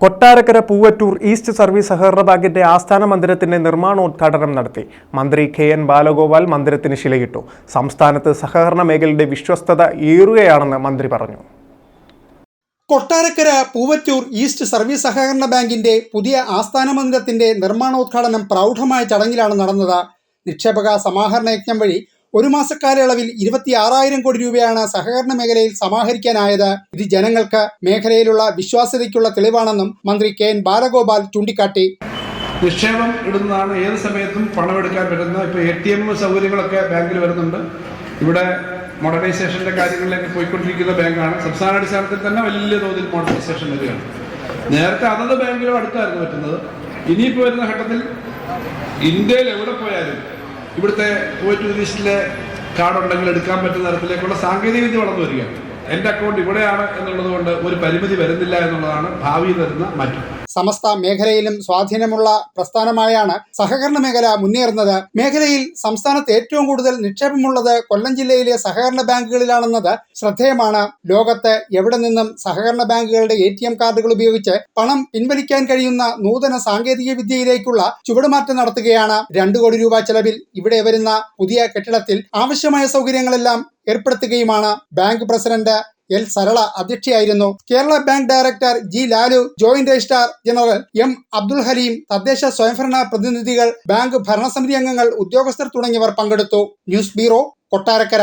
Kottarakkara Poovattoor east service സഹകരണ ബാങ്കിന്റെ ആസ്ഥാന മന്ദിരത്തിന്റെ നിർമ്മാണോദ്ഘാടനം നടത്തി. മന്ത്രി കെ എൻ ബാലഗോപാൽ മന്ദിരത്തിന് ശിലയിട്ടു. സംസ്ഥാനത്ത് സഹകരണ മേഖലയുടെ വിശ്വസ്തത ഏറുകയാണെന്ന് മന്ത്രി പറഞ്ഞു. കൊട്ടാരക്കര പൂവറ്റൂർ ഈസ്റ്റ് സർവീസ് സഹകരണ ബാങ്കിന്റെ പുതിയ ആസ്ഥാന മന്ദിരത്തിന്റെ നിർമ്മാണോദ്ഘാടനം പ്രൗഢമായ ചടങ്ങിലാണ് നടന്നത്. നിക്ഷേപക സമാഹരണ യജ്ഞം വഴി ഒരു മാസക്കാലയളവിൽ ഇരുപത്തി ആറായിരം കോടി രൂപയാണ് സഹകരണ മേഖലയിൽ സമാഹരിക്കാനായത്. ഇത് ജനങ്ങൾക്ക് മേഖലയിലുള്ള വിശ്വാസ്യതയ്ക്കുള്ള തെളിവാണെന്നും മന്ത്രി കെ എൻ ബാലഗോപാൽ ചൂണ്ടിക്കാട്ടി. നിക്ഷേപം ഇടുന്നതാണ് ഏത് സമയത്തും പണമെടുക്കാൻ പറ്റുന്ന ഇപ്പോൾ എ ടി എം സൗകര്യങ്ങളൊക്കെ ബാങ്കിൽ വരുന്നുണ്ട്. ഇവിടെ മോഡേണൈസേഷന്റെ കാര്യങ്ങളിലേക്ക് പോയിക്കൊണ്ടിരിക്കുന്ന ബാങ്കാണ്. സംസ്ഥാന അടിസ്ഥാനത്തിൽ തന്നെ വലിയ തോതിൽ മോഡേണൈസേഷൻ വരികയാണ്. നേരത്തെ അതത് ബാങ്കിലും അടുത്തായിരുന്നു പറ്റുന്നത്. ഇനിയിപ്പോൾ വരുന്ന ഘട്ടത്തിൽ ഇന്ത്യയിൽ എവിടെ പോയാലും ഇവിടുത്തെ ടൂറിസ്റ്റിലെ കാർഡുണ്ടെങ്കിൽ എടുക്കാൻ പറ്റുന്ന തരത്തിലേക്കുള്ള സാങ്കേതിക വിദ്യ വളർന്നു വരികയാണ്. എന്റെ അക്കൗണ്ട് ഇവിടെയാണ് എന്നുള്ളത് കൊണ്ട് ഒരു പരിമിതി വരുന്നില്ല എന്നുള്ളതാണ് ഭാവിയിൽ വരുന്ന മാറ്റം. സമസ്ത മേഖലയിലും സ്വാധീനമുള്ള പ്രസ്ഥാനമായാണ് സഹകരണ മേഖല മുന്നേറുന്നത്. മേഖലയിൽ സംസ്ഥാനത്ത് ഏറ്റവും കൂടുതൽ നിക്ഷേപമുള്ളത് കൊല്ലം ജില്ലയിലെ സഹകരണ ബാങ്കുകളിലാണെന്നത് ശ്രദ്ധേയമാണ്. ലോകത്ത് എവിടെ നിന്നും സഹകരണ ബാങ്കുകളുടെ എ ടി എം കാർഡുകൾ ഉപയോഗിച്ച് പണം പിൻവലിക്കാൻ കഴിയുന്ന നൂതന സാങ്കേതിക വിദ്യയിലേക്കുള്ള ചുവടുമാറ്റം നടത്തുകയാണ്. രണ്ടു കോടി രൂപ ചെലവിൽ ഇവിടെ വരുന്ന പുതിയ കെട്ടിടത്തിൽ ആവശ്യമായ സൗകര്യങ്ങളെല്ലാം ഏർപ്പെടുത്തുകയുമാണ്. Bank president L Sarala അധ്യക്ഷയായിരുന്നു. Kerala bank director G Lalu joint registrar general M Abdul Haleem തദ്ദേശ സ്വയംഭരണ പ്രതിനിധികൾ ബാങ്ക് ഭരണസമിതി അംഗങ്ങൾ ഉദ്യോഗസ്ഥർ തുടങ്ങിയവർ പങ്കെടുത്തു. News bureau Kottarakkara.